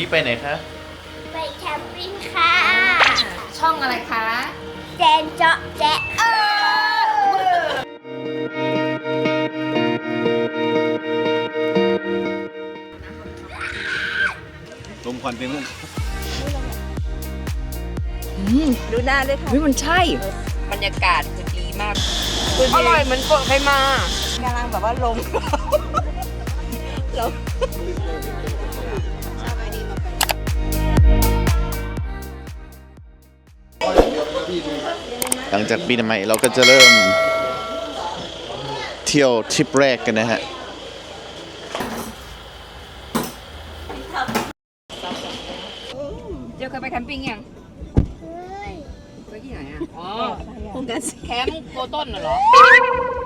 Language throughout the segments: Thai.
นี้ไปไหนคะไปแคมปิ้งค่ะ ช่องอะไรคะ แจนเจาะแจ๊ะเออลมควันเต็มเลยดูหน้าด้วยค่ะเฮ้ยมันใช่ บรรยากาศคือดีมากอร่อยเหมือนกดใครมากำลังแบบว่าลงลง หลังจากปีใหม่เราก็จะเริ่มเที่ยวทริปแรกกันนะฮะเดี๋ยวเคยไปแคมปิ้งยังไปที่ไหนอะ อ๋อโครงการแคมป์โกต้นน่ะเหรอ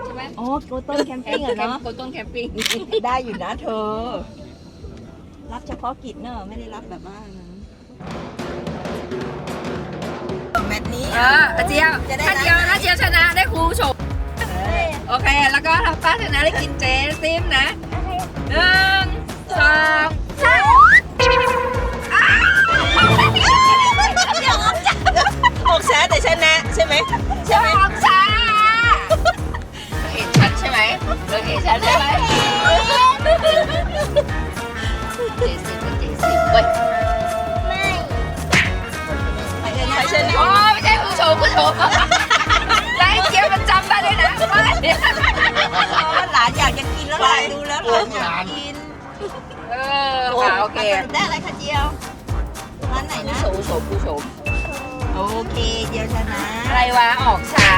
ใช่ไหมอ๋อโกต้นแคมปิ้งอะแคมเนาะป์โกต้นแคมปิ้งได้อยู่นะเธอ รับเฉพาะกิจเนอะไม่ได้รับแบบว่า นั้นแมตช์นี้เอออาเจียวจะได้ถ้าเจียวถ้าเจียวชนะได้ครูชมโอเค แล้วก็ถ้าป้าชนะได้กินเจซิมนะหนึ่งสองสามออกช้าแต่ชนะใช่ไหมใช่ไหมสองชาเห็นฉันใช่ไหมเธอเห็นฉันใช่ไหมเจซิมเจซิมเว้ยไม่ใครชนะชนะอ๋อไม่ใช่ผู้ชมผู้ชมไล่เกียวมันจำได้ด้วยนะไม่หลานอยากจะกินแล้วหลานดูแล้วหลานอยากกิน เออค่ะโอเคสรุปได้อะไรคะเจียวร้านไหนนะผู้ชมผู้ชมโอเคเจียวชนะ อะไรวะออกช้า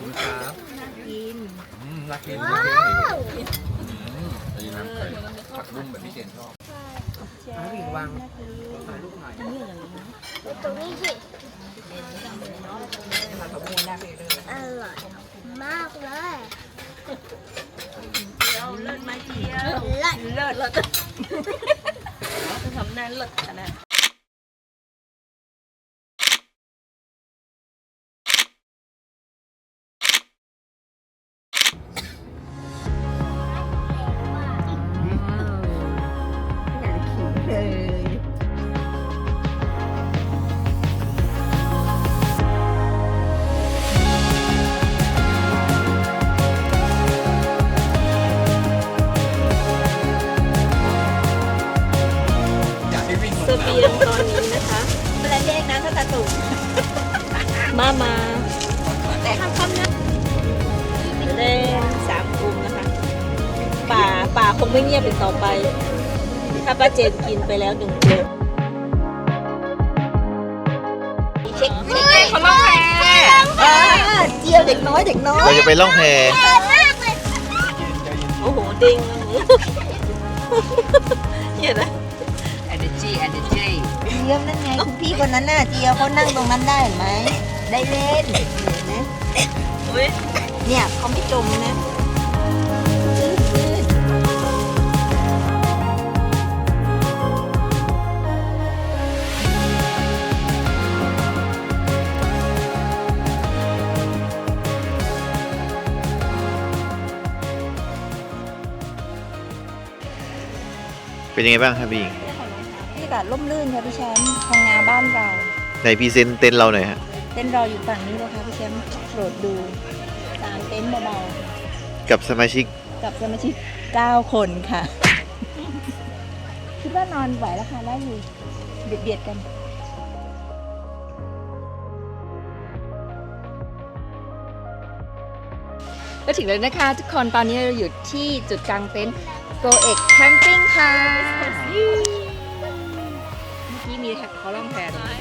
ว้าวผักบุ้งแบบที่เจนชอบผิงวังตรงนี้สิผัดผักบุ้งหน้าไปเลยอร่อยมากเลยเลิศไหมเจียวเลิศเลิศเลิศทำหน้าเลิศขนาด มามาแต่ห้ามคำนะเลขสามกลุ่มนะคะ ป่าป่าคงไม่เงียบอีกต่อไปถ้าป้าเจนกินไปแล้วหนึ่งเกลือเช็คเช็คเขาล่องแพอ่าเจียวเด็กน้อยเด็กน้อยเราจะไปล่องแพโอ้โหดิงเห็นไหมแอนเดจีแอนเดจีเจียวนั่นไงคุณพี่คนนั้นน่ะเจียวเขานั่งตรงนั้นได้เห็นไหม ได้เล่นเห็นไหมเนี่ยเขาไม่จมนะลื่นๆเป็นยังไงบ้างครับพี่หญิงบรรยากาศร่มรื่นค่ะพี่แชมป์ทางนาบ้านเราในพรีเซนต์เต็นท์เราหน่อยฮะ เต้นรออยู่ฝั่งนี้เลยค่ะพี่แชมป์โปรดดูตามเต็นท์เบากับสมาชิกๆกับสมาชิก9คนค่ะ คิดว่านอนไหวแล้วค่ะได้อยู่เบียดเบียดๆกันก็ถึงแล้วนะคะ ทุกคนตอนนี้เราอยู่ที่จุดกลางเต็นท์โกเอ็กแคมปิ้งค่ะเมื่อกี้มีเขาล่องแพด้วย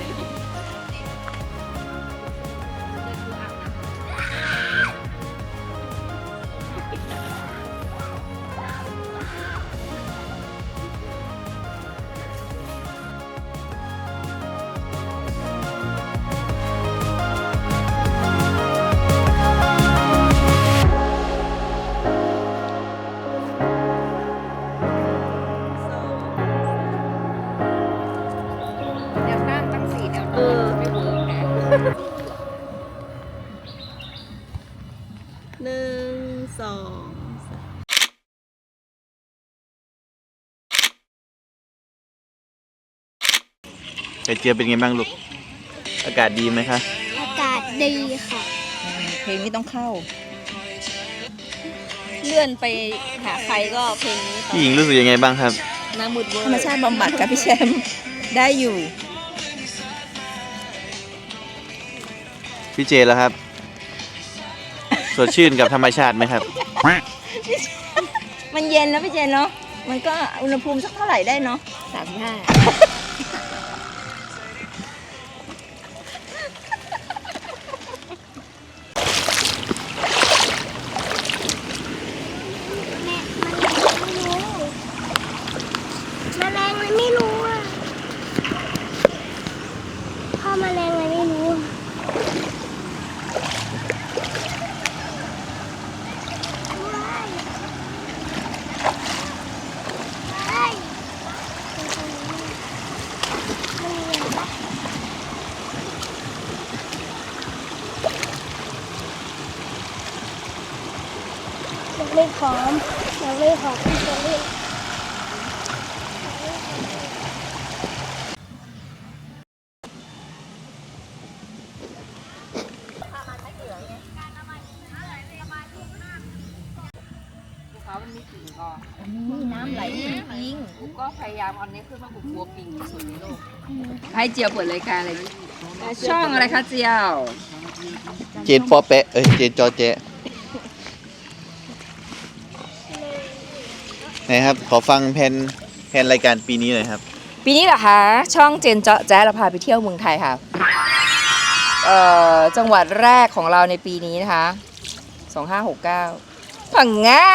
ไข่เจียวเป็นไงบ้างลูก อากาศดีไหมคะ อากาศดีค่ะ เพลงนี้ต้องเข้า เลื่อนไปหาใครก็เพลงนี้ต่อพี่หญิงรู้สึกยังไงบ้างครับหน้ามุดเวอร์ธรรมชาติบำบัดกับพี่แชมป์ได้อยู่พี่เจแล้วครับ สดชื่นกับธรรมชาติไหมครับ มันเย็นนะพี่เจนเนาะมันก็อุณหภูมิสักเท่าไหร่ได้เนาะสามห้า แม่มันไม่รู้แมลงมันไม่รู้อะพ่อแมลงมันไม่รู้ว้ายว้ายยังไม่พร้อมยังไม่พร้อมที่จะเล่น ภูเขามันมีปิงก็ นี่น้ำไหลจริงกูก็พยายามเอาเนี้ยขึ้นมากูกลัวปิงที่สุดในโลกให้เจียวเปิดรายการอะไรดิช่องอะไรคะเจียวเจนปอแปะเอ้ยเจนจอแจะไหนครับ ขอฟังแผนแผนรายการปีนี้หน่อยครับ ปีนี้เหรอคะช่องเจนเจาะแจ๊เราพาไปเที่ยวเมืองไทยค่ะเอ่อจังหวัดแรกของเราในปีนี้นะคะ 2569พังงา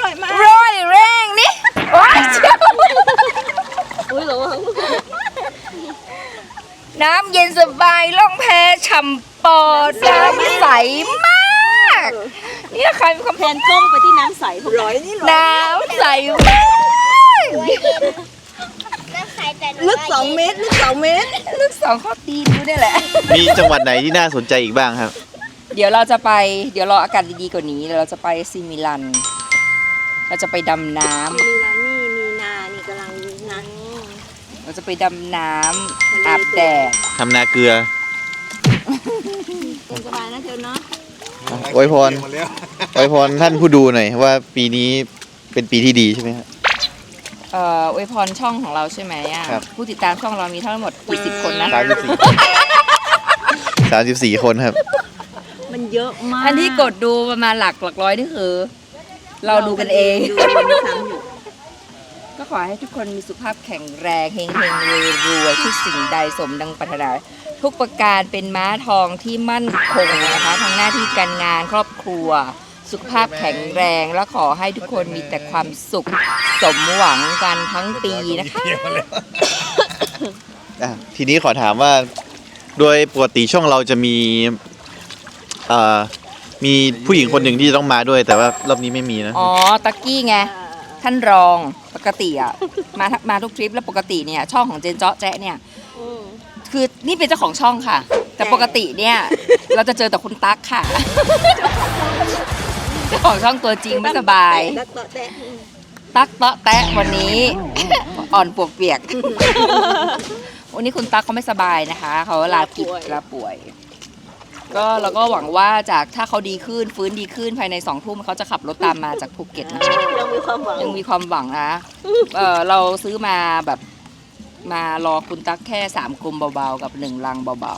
ร่อยมาร่อยมาร้อยแรงนี่ว้ายเจียวอุ้ยเหรอน้ำเย็นสบายล่องแพฉ่ำปอดน้ำใสมากนี่ใครมีความแทนกล้องไปที่น้ำใสร้อยนี่ร้อยน้ำใสมากน้ำใสแต่หนูลึกสองเมตรลึกสองเมตรลึกสองข้อตีนดูได้แหละ มีจังหวัดไหนที่น่าสนใจอีกบ้างครับ เดี๋ยวเราจะไป เดี๋ยวรออากาศดีๆกว่านี้เดี๋ยวเราจะไปซิมิลัน เราจะไปดำน้ำมีนานี่มีนานี่กำลังนันเราจะไปดำน้ำอาบแดดทำนาเกลือเป็นสบายนะเธอเนาะอวยพรอวยพรท่านผู้ดูหน่อยว่าปีนี้เป็นปีที่ดีใช่ไหมครับ เอ่ออวยพรช่องของเราใช่ไหมอะครับ ผู้ติดตามช่องเรามีทั้งหมดกี่สิบคนนะ สามสิบสี่สามสิบสี่คนครับ มันเยอะมากอันที่กดดูประมาณหลักหลักร้อยนี่คือ เราดูกันเองดูกันซ้ำอยู่ ก็ขอให้ทุกคนมีสุขภาพแข็งแรงเฮงเฮงรวยรวยที่สิ่งใดสมดังปรารถนา ทุกประการเป็นม้าทองที่มั่นคงนะคะทั้งหน้าที่การงานครอบครัว สุขภาพแข็งแรงและขอให้ทุกคนมีแต่ความสุขสมหวังกันทั้งปีนะคะ อะทีนี้ขอถามว่า โดยปกติช่องเราจะมีเอ่อ มีผู้หญิงคนหนึ่งที่จะต้องมาด้วย แต่ว่ารอบนี้ไม่มีนะ อ๋อตักกี้ไง ท่านรองปกติอะมามาทุกทริปแล้วปกติเนี่ยช่องของเจนเจาะแจ๊ะเนี่ยอืมคือนี่เป็นเจ้าของช่องค่ะ แต่ปกติเนี่ย เราจะเจอแต่คุณตั๊กค่ะเจ้าของช่องตัวจริงไม่สบาย ตักเตาะแตะตั๊กเตาะแตะวันนี้ อ่อนปวกเปียกวันนี้คุณตั๊กเขาไม่สบายนะคะเขาลากิจลาป่วย ก็เราก็หวังว่าจากถ้าเขาดีขึ้นฟื้นดีขึ้นภายในสองทุ่มเขาจะขับรถตามมาจากภูเก็ตนะคะยังมีความหวังยังมีความหวังนะเออเราซื้อมาแบบมารอคุณตั๊กแค่สามกลมเบาๆกับหนึ่งลังเบา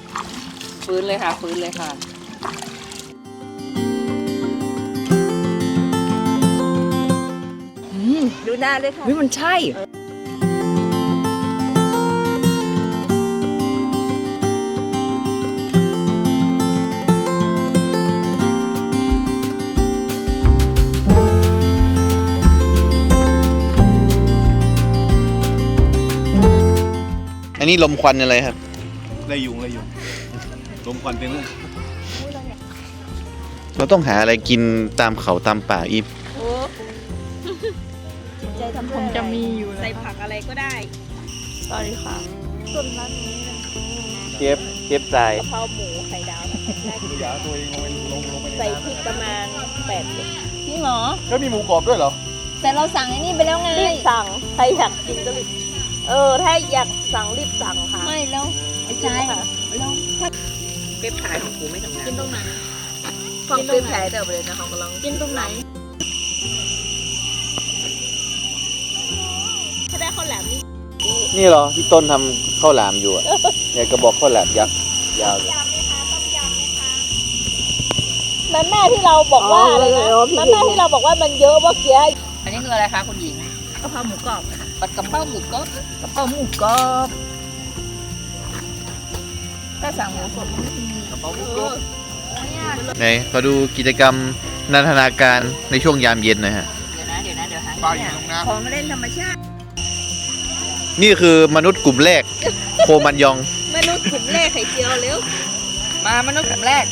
ๆ ฟื้นเลยค่ะฟื้นเลยค่ะอืมดูหน้าด้วยค่ะ เฮ้ยมันใช่ อันนี้ลมควันอะไรครับ ไรยุงไรยุงลมควันเต็มเลยเราต้องหาอะไรกินตามเขาตามป่าอีฟโอ้จิตใจทำผมจะมีอยู่ใส่ผักอะไรก็ได้สวัสดีค่ะ ส่วนร้านนี้เชฟเชฟทรายกะเพราหมูไข่ดาวได้กินเดี๋ยวเอาตัวเองลงไปลงลงไปในใส่น้ำพริกประมาณแปดจริงเหรอ แล้วมีหมูกรอบด้วยเหรอแต่เราสั่งไอ้นี่ไปแล้วไงรีบสั่ง ใครอยากกินก็รีบ เออถ้าอยากสั่งรีบสั่งค่ะไม่แล้วไอ้ชายค่ะแล้วถ้าเป๊ปขายของกูไม่ทำงานกินตรงไหนฟังเป๊ปขายแต่ไปเลยนะของกำลังกินตรงไหนถ้าได้ข้าวแหลมนี่นี่เหรอที่ต้นทำข้าวหลามอยู่อะเนี่ยกระบอกข้าวหลามยักษ์ยาวเลยนั่นแม่ที่เราบอกว่าอะไรนะนั่นแม่ที่เราบอกว่ามันเยอะเมื่อกี้อันนี้คืออะไรคะคุณหญิงกะเพราหมูกรอบ ค่ะปัดกระเพราหมูกรอบกระเพราหมูกรอบถ้าสั่งหมูสดมันไม่มีกระเพราหมูกรอบไหนขอดูกิจกรรมนันทนาการในช่วงยามเย็นหนะฮะ เดี๋ยวนะเดี๋ยวนะเดี๋ยวหาปลาอยู่ตรงน้ของเล่นธรรมชาติ นี่คือมนุษย์กลุ่มแรก โคมันยองเมนูกลุ่มแรกไข่เจียวเร็วมามนุษย์กลุ่มแรก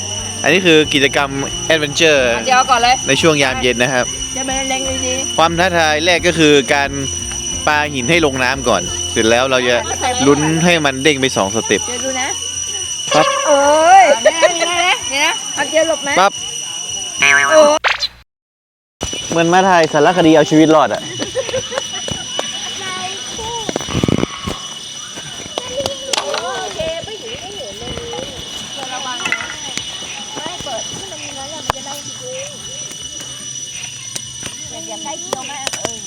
อันนี้คือกิจกรรมแอดเวนเจอร์เอาเจียวก่อนเลยในช่วงยามเย็นนะครับ จะไปเล็งดีความท้าทายแรกก็คือการ ปาหินให้ลงน้ำก่อน เสร็จแล้วเราจะลุ้นให้มันเด้งไปสองสเต็ปๆเดี๋ยวดูนะปั๊บ เอ้ยนี่นะนี่นะนี่นะเอาเจียวหลบไหมปั๊บเหมือนมาถ่ายสารคดีเอาชีวิตรอดอะ โอเคไม่อยู่ไม่เห็นเลยระวังนะไม่เปิดที่มันมีน้อยมันจะได้ทีเองอย่าอย่าได้เที่ยวมากเออ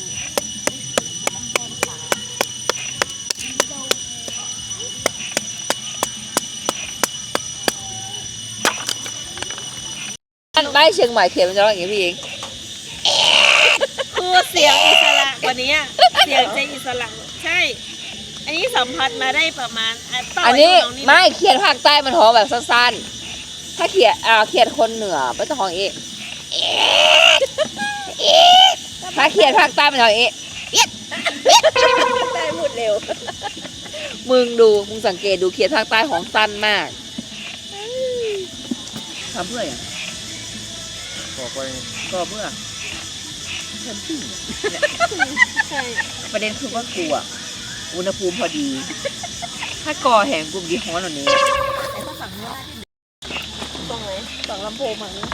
ได้เชียง ใหม่เขียนมันจะร้องอย่างนี้พี่เองคือเสียงอิสระกว่านี้เสียงจะอิสระใช่ อันนี้สัมผัสมาได้ประมาณะต่อันนี้ยู่ตรงไม่เขียนภาคใต้มันหอแบบสั้นๆ ถ้าเขียนอ่าเขียนคนเหนือไม่ต้องหองเอะถ้าเขียนภาคใต้มันหองเอะได้พูดเร็ว มึงดูมึงสังเกตดูเขียนภาคใต้ของสั้นมากทำเพื่ออย่างำ ต่อไปก็เพื่อแคมปิ้งใช่ประเด็นคือว่ากลัวอุณหภูมิพอดี ถ้าก่อแห่งกลุ่มดีฮ้อนวันนี้ตรงไหนฝั่งลำโพงฝั่งนี้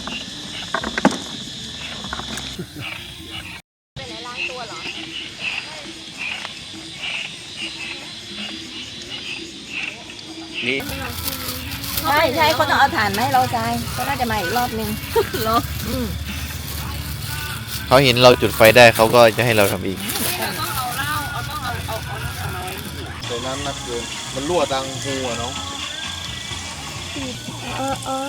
นี่ ใช่ใช่เขาต้องเอาถ่านมาให้เราใจก็น่าจะมาอีกรอบนึงเขาเห็นเราจุดไฟได้เขาก็จะให้เราทำอีกแต่น้ำหนักเกินมันรั่วตังหูอะน้องเออเออ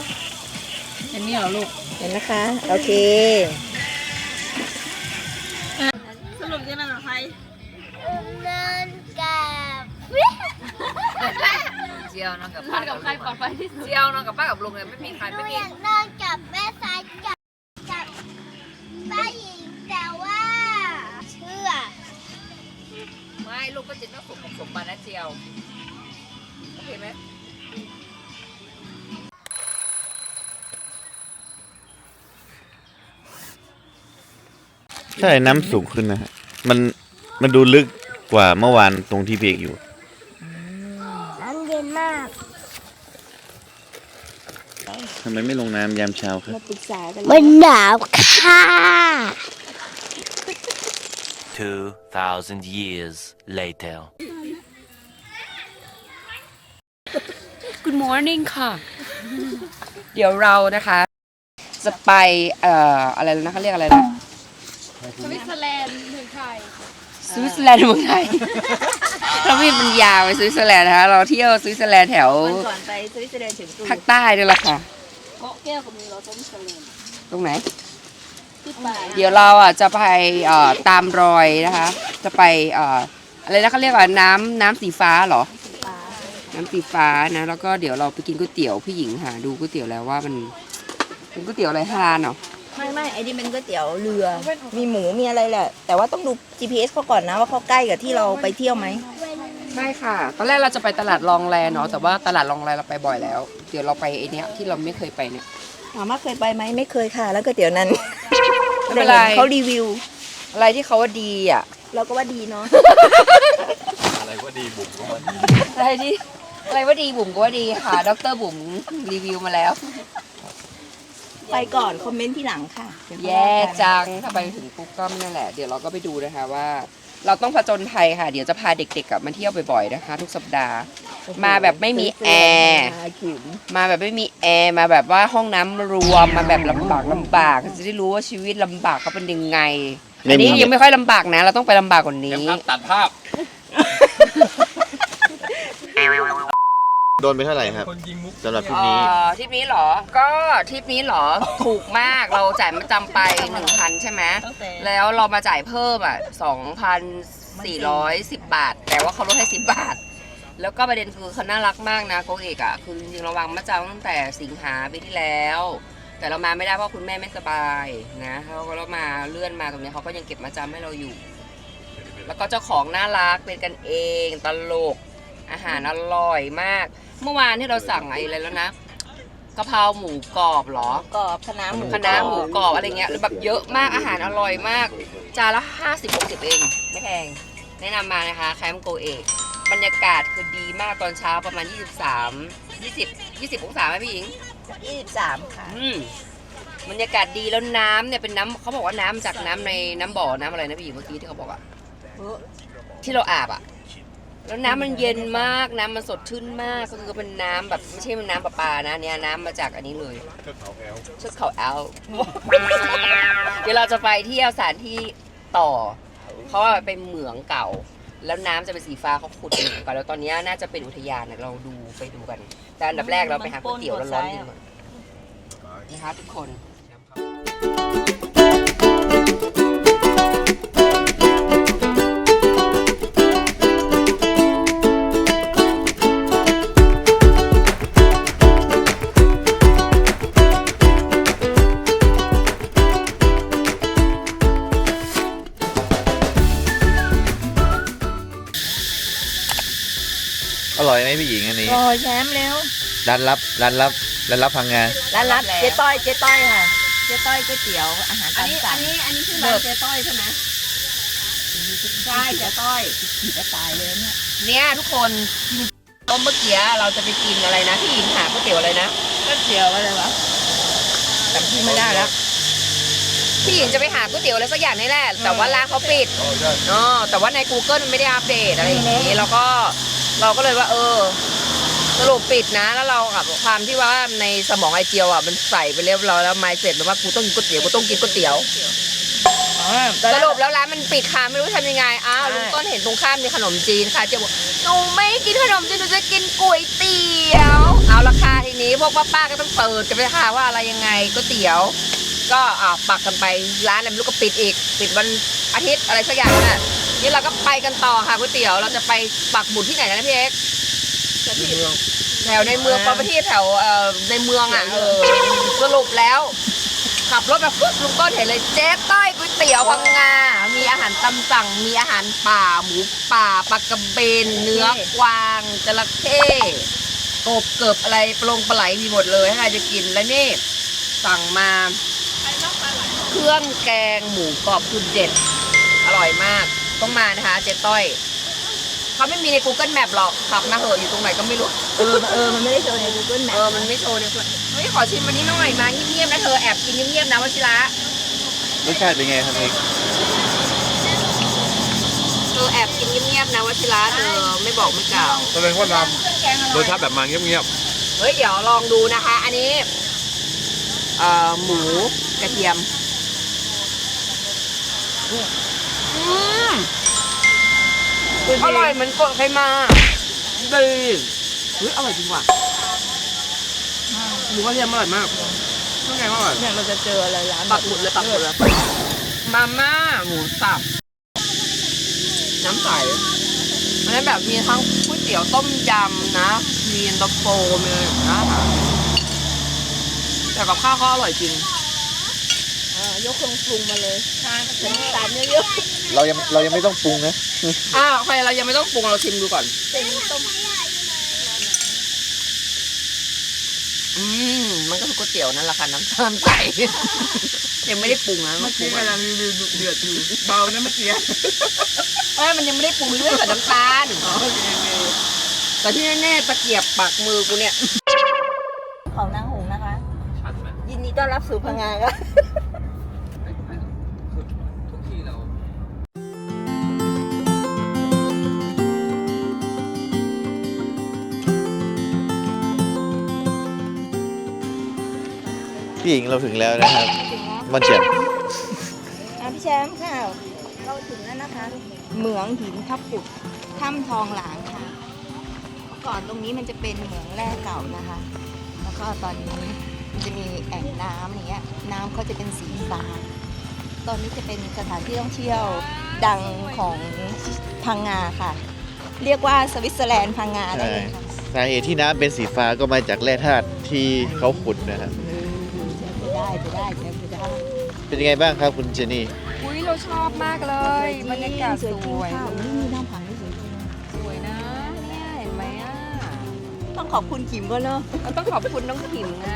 เห็นนี่เหรอลูกเห็นนะคะ โอเคสรุปจะนั่งกับใครเดินกับ เจียวนอนกับป้ากับใครปลอดภัยที่สุดเจียวนอนกับป้ากับลุงเลยไม่มีใครหนูไม่มีอยากเดินกับแม่สายกับกับป้าหญิงแต่ว่าเชื่อไม่ลูกก็จะต้องสมสมบัตินะเจียวโอเคไหมใช่น้ำสูงขึ้นนะฮะมันมันดูลึกกว่าเมื่อวานตรงที่เบรกอยู่ น้ำเย็นมาก ทำ ไมไม่ลงน้ำยามเช้าครับมาปรึกษากันมันหนาวค่ะ 2,000 years later. Good morning ค่ะ เดี๋ยวเรานะคะ จะไป เอ่อ อะไรนะเขาเรียกอะไรนะ สวิตเซอร์แลนด์เมืองไทย สวิตเซอร์แลนด์เมืองไทย เราไม่มีปัญญาไปสวิตเซอร์แลนด์นะคะ เราเที่ยวสวิตเซอร์แลนด์แถว วันก่อนไปสวิตเซอร์แลนด์ถึงตูภาคใต้ด้วยล่ะค่ะเกาะแก้วกับมือเราสวิตเซอร์แลนด์ตรงไหน ที่ป่าเดี๋ยวเราอะจะไปเอ่อตามรอยนะคะ จะไปเอ่ออะไรนะเขาเรียกว่าน้ำน้ำสีฟ้าเหรอน้ำสีฟ้านะ แล้วก็เดี๋ยวเราไปกินก๋วยเตี๋ยวพี่หญิงหาดูก๋วยเตี๋ยวแล้วว่ามันเป็นก๋วยเตี๋ยวอะไรฮานเนาะไม่ไม่ไอ้นี่เป็นก๋วยเตี๋ยวเรือ มีหมูมีอะไรแหละ แต่ว่าต้องดู GPS เขาก่อนนะว่าเขาใกล้กับที่เราไปเที่ยวไหมใช่ค่ะ ตอนแรกเราจะไปตลาดลองแลเนาะแต่ว่าตลาดลองแลเราไปบ่อยแล้ว เดี๋ยวเราไปไอเนี้ยที่เราไม่เคยไปเนี่ย ถามว่าเคยไปไหมไม่เคยค่ะ แล้วก๋วยเตี๋ยวนั้นไม่เป็นไร แต่ห็เขารีวิว อะไรที่เขาว่าดีอะเราก็ว่าดีเนาะอะไรก็ดีบุ๋มก็มันอะไรที่อะไรว่าดีบุ๋มก็ว่าดีค่ะดรบุ๋มรีวิวมาแล้ว ไปก่อนคอมเมนต์ที่หลังค่ะเดี๋ยวแย่จังถ้าไปถึงปุ๊บก็นั่นแหละ เดี๋ยวเราก็ไปดูนะคะว่า เราต้องผจญภัยค่ะ เดี๋ยวจะพาเด็กๆกลับมาเที่ยวบ่อยๆนะคะ ทุกสัปดาห์ มาแบบไม่มีแอร์มาแบบไม่มีแอร์มาแบบว่าห้องน้ำรวมมาแบบลำบากลำบากจะได้รู้ว่าชีวิตลำบากเขาเป็นยังไงไม่อันมีนี้ยังไม่ค่อยลำบากนะ เราต้องไปลำบากกว่านี้ ตัดภาพ โดนไปเท่าไหร่ครับสำหรับทริปนี้ เอ่อทริปนี้เหรอ ก็ทริปนี้เหรอ ถูกมาก เราจ่ายมาจำไปหนึ่งพันใช่ไหม ตั้งแต่ แล้วเรามาจ่ายเพิ่มอะ 2,410 บาท แต่ว่าเขาลดให้ 10 บาท แล้วก็ประเด็นคือเขาน่ารักมากนะโกเอกอะคือจริงๆเราวางมาจำตั้งแต่สิงหาปีที่แล้ว แต่เรามาไม่ได้เพราะคุณแม่ไม่สบายนะเขาก็เรามาเลื่อนมาตรงนี้เขาก็ยังเก็บมาจำให้เราอยู่ แล้วก็เจ้าของน่ารักเป็นกันเองตลกอาหารอร่อยมาก เมื่อวานที่เราสั่งอะไรแล้วนะกะเพราหมูกรอบเหรอ กรอบคณะหมูคณะหมูกรอบอะไรเงี้ยแบบเยอะมากอาหารอร่อยมาก จานละ50 60เอง ไม่แพง แนะนำมานะคะแคมป์โกเอก บรรยากาศคือดีมากตอนเช้าประมาณ 23 20 20องศาไหมพี่หญิง ยี่สิบสามค่ะ อืมบรรยากาศดีแล้วน้ำเนี่ยเป็นน้ำเขาบอกว่าน้ำจากน้ำในน้ำบ่อน้ำอะไรนะพี่หญิงเมื่อกี้ที่เขาบอกอะที่เราอาบอะแล้วน้ำมันเย็นมากน้ำมันสดชื่นมากก็คือเป็นน้ำแบบไม่ใช่น้ำประปานะเนี่ยน้ำมาจากอันนี้เลยเทือกเขาแอลเชือกเขาแอลเดี๋ยวเราจะไปเที่ยวสถานที่ต่อ เพราะว่าเป็นเหมืองเก่า แล้วน้ำจะเป็นสีฟ้าเขาขุดเหมืองเก่าแล้วตอนนี้น่าจะเป็นอุทยานนะเราดูไปดูกัน แต่อันดับแรกเราไปหาก๋วยเตี๋ยวร้อนๆกินก่อนนะคะทุกคน โอ้ยแชมป์เร็วร้านลับร้านลับร้านลับพังงาร้านรับเจ๊ต้อยเจ๊ต้อยค่ะเจ๊ต้อยก๋วยเตี๋ยวอาหารอัตานมนี้สั่อังนนี้อันนี้ชื่อร้านเจ๊ต้อยใช่ไหมใช่เจ๊ต้อยขี่จะตายเลยเนี่ยเนี่ยทุกคนต้มเมื่อกี้เราจะไปกินอะไรนะพี่หญิงหาก๋วยเตี๋ยวอะไรนะก๋วยเตี๋ยวอะไรวะจำชื่อไม่ได้แล้วพี่หญิงจะไปหาก๋วยเตี๋ยวอะไรสักอย่างนี่แหละแต่ว่าร้านเขาปิดอ๋อใช่อ๋อแต่ว่าใน Google มันไม่ได้อัปเดตอะไรอย่างนี้แล้วก็เราก็เลยว่าเออ สรุปปิดนะแล้วเรากับความที่ว่าในสมองไอเจียวอะมันใส่ไปเรียบร้อยแล้วไมเสร็จแบบว่ากูต้องกินก๋วยเตี๋ยวกูต้องกินก๋วยเตี๋ยวสรุปแล้วร้านมันปิดค่ะไม่รู้ทำยังไงอ้าวลุงต้นเห็นตรงข้ามมีขนมจีนค่ะเจียวบอกหนูไม่กินขนมจีนหนูจะกินก๋วยเตี๋ยว เอาราคาทีนี้พวกป้าๆก็ต้องเปิดกันไปค่ะว่าอะไรยังไงก๋วยเตี๋ยว ก็อ่าปักกันไปร้านอะไรไม่รู้ก็ปิดอีก ปิดวันอาทิตย์อะไรสักอย่างนั่นน่ะนี่เราก็ไปกันต่อค่ะก๋วยเตี๋ยวเราจะไปปักหมุดที่ไหนนะพี่เอ็กซ์ที่เมือง แถวในเมืองประเทศแถวเอ่อในเมืองอะเออสรุปแล้ว ขับรถแบบปุ๊บลุงต้นเห็นเลยเจ๊ต้อยก๋วยเตี๋ยวพังงา มีอาหารตำสั่ง มีอาหารป่า หมูป่าปลากระเบน เนื้อกวางจระเข้กบเกิบอะไรปลงปลาไหลมีหมดเลยให้ใครจะกินแล้วนี่ สั่งมาเครื่องแกงหมูกรอบคือเด็ด อร่อยมาก ต้องมานะคะ เจ๊ต้อย เขาไม่มีใน Google Map หรอกขับมาเหอะอยู่ตรงไหนก็ไม่รู้ เออเออมันไม่ได้โชว์ใน Google เอ Map อ มันไม่โชว์เนี่ยเฮ้ยขอชิมวันนี้หน่อยมาเงียบๆนะเธอแอบกินเงียบๆนะวชิระรสชาติเป็นไงครับเอกเธอแอบกินเงียบๆนะวชิระเธอไม่บอกไม่กล่าวแสดงว่านำรสชาติแบบมาเงียบเฮ้ยเดี๋ยวลองดูนะคะ อันนี้เอ่อหมูกระเทียมอืม อร่อยเหมือนกดใครมาดีเฮ้ยอร่อยจริงว่ะหมูกระเทียมอร่อยมากช่วงไงอร่อยเนี่ยเราจะเจออะไรร้านปักหมุดเลยปักหมุดเลยมาม่าหมูสับน้ำใสอันนั้นแบบมีทั้งก๋วยเตี๋ยวต้มยำนะ มีเย็นตาโฟมีอะไรอย่างเงี้ยค่ะแต่กับข้าวเขาอร่อยจริงอ่าย กเครื่องปรุงมาเลยใช่น้ำตาลเยอะเรายังเรายังไม่ต้องปรุงนะอ้าวใครเรายังไม่ต้องปรุงเราชิมดูก่อน ๆเป็นต้มอืมมันก็คือก๋วยเตี๋ยวนั่นแหละค่ะน้ำตาลใส ยังไม่ได้ปรุงนะมันปรุงอะไรเดือดอยู่เบานะเมื่อกี้เอ้ยมันยังไม่ได้ปรุงเรื่องกับน้ำตาลแต่ที่แน่ๆตะเกียบปักมือกูเนี่ยของนางหงนะคะยินดีต้อนรับสู่พังงาครั พี่หญิงเราถึงแล้วนะครับม่อนเจ็ดอะพี่แชมป์ค่ะเราถึงแล้วนะคะเหมืองหินทับปุดถ้ำทองหลางค่ะเมื่อก่อนตรงนี้มันจะเป็นเหมืองแร่เก่านะคะ แล้วก็ตอนนี้มันจะมีแอ่งน้ำอย่างเงี้ยน้ำเขาจะเป็นสีฟ้าตอนนี้จะเป็นสถานที่ท่องเที่ยวดังของพังงาค่ะ เรียกว่าสวิตเซอร์แลนด์พังงาได้เลยค่ะ สาเหตุที่น้ำเป็นสีฟ้าก็มาจากแร่ธาตุที่เขาขุดนะครับ ไปได้ไปได้ไปได้เป็นยังไงบ้างครับคุณเจนี่ อุ้ยเราชอบมากเลยบรรยากาศสสวยจริงวยค่ะนี่มีน้ำผังที่สวยจริงสวยนะเนี่ยเห็นไหมอะต้องขอบคุณขิมก็เนาะเราต้องขอบคุณน้องขิมไง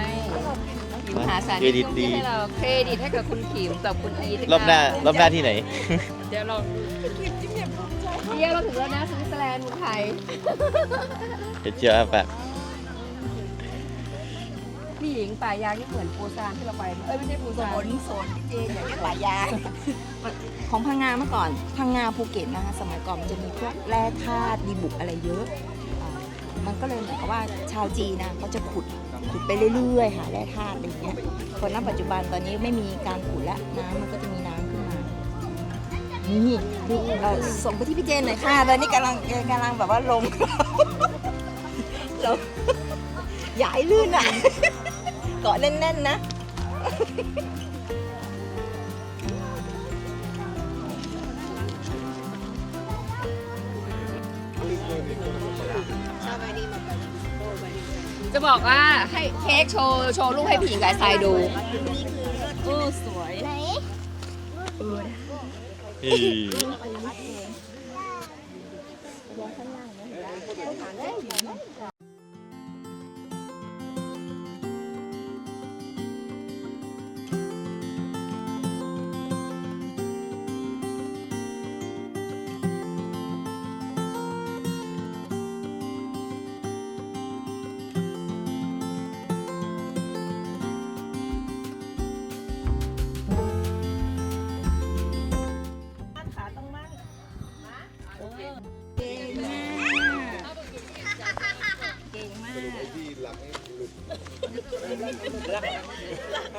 ขิมหาสารเครดิตดี ให้เราเครดิตให้กับคุณขิมกับคุณอีทรอบหน้ารอบหน้าที่ไหน เดี๋ยวเราเดี๋ยวเราถึงแล้วนะสวิตเซอร์แลนด์เมืองไทย เดี๋ยวเจอแบบ พี่หญิงป่ายางที่เหมือนปูซานที่เราไปเอ้ยไม่ใช่ปูโซซานนโซนพี่เจนอย่างนี้หลายอยางของพังงาเมื่อก่อนพังงาภูเก็ตนะคะสมัยก่อนมันจะมีพวกแร่ธาตุดีบุกอะไรเยอะอ่ามันก็เลยเหมือนกับว่าชาวจีนนะเขาจะขุดขุดไปเรื่อยๆหาแร่ธาตุอะไรอย่างเงี้ยคนณปัจจุบันตอนนี้ไม่มีการขุดแล้วน้ำมันก็จะมีน้ำขึ้นมานี่ดูเอ่อส่งไปที่พี่เจนหน่อยค่ะตอนนี้กำลังกำลังแบบว่าลง ลงอย่าให้ลื่นอะ เกาะแน่นๆนะ จะบอกว่าให้เค้กโชว์โชว์รูปให้พี่หญิงกับไอ้ทรายดูโอ้สวย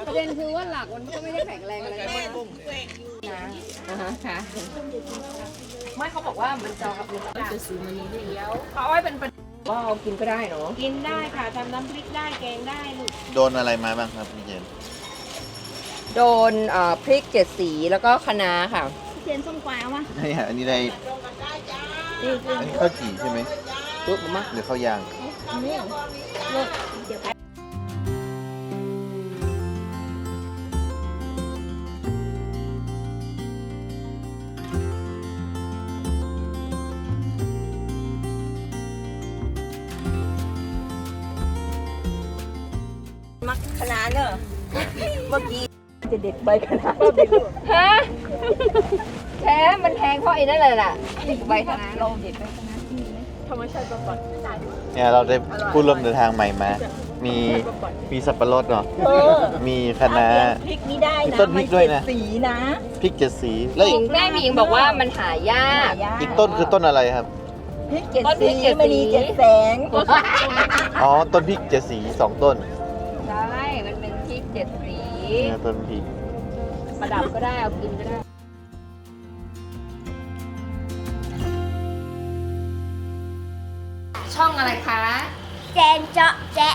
ประเด็นคือว่าหลักมันก็ไม่ได้แข็งแรงอะไรมากนะอ่าฮะค่ะไม่เขาบอกว่ามันจะมันจะซื้อมันนี้เดียวเอาไว้เป็นประว่าเอากินก็ได้เนาะกินได้ค่ะทำน้ำพริกได้แกงได้ลูกโดนอะไรมาบ้างครับพี่เจนโดนเอ่อพริกเจ็ดสีแล้วก็คะน้าค่ะเจนส้มกวายเอามานี่ฮะอันนี้ได้อันนี้ข้าวจี่ใช่ไหมปุ๊บมาหรือข้าวยาง มักขนาดเนอะเมื่อกี้จะเด็ดใบขนาดฮะแท้มันแทงเพราะไอ้นั่นแหละน่ะใบคะน้าเราเด็ดไปเนี่ยเราได้ผู้ร่วมเดินทางใหม่มา มีมีสับปะรดเนาะเออมีคะน้าพริกนี้ได้มีนะต้นพริกด้วยนะมัเจ็สีนะพริกเจ็ดสีแล้วหอีญิกงแม่พี่หญิงบอกว่ามันหายากอีกต้นคือต้นอะไรครับพริกเจ็ดต้นพริสีกเจ็ดสีมันมีเจ็ดแสงอ๋อต้นพริกเจ็ดสีสองต้นใช่มัน เจ็ดสีเต้นผีประดับก็ได้เอากินก็ได้ช่องอะไรคะเจนเจาะแจ๊ะ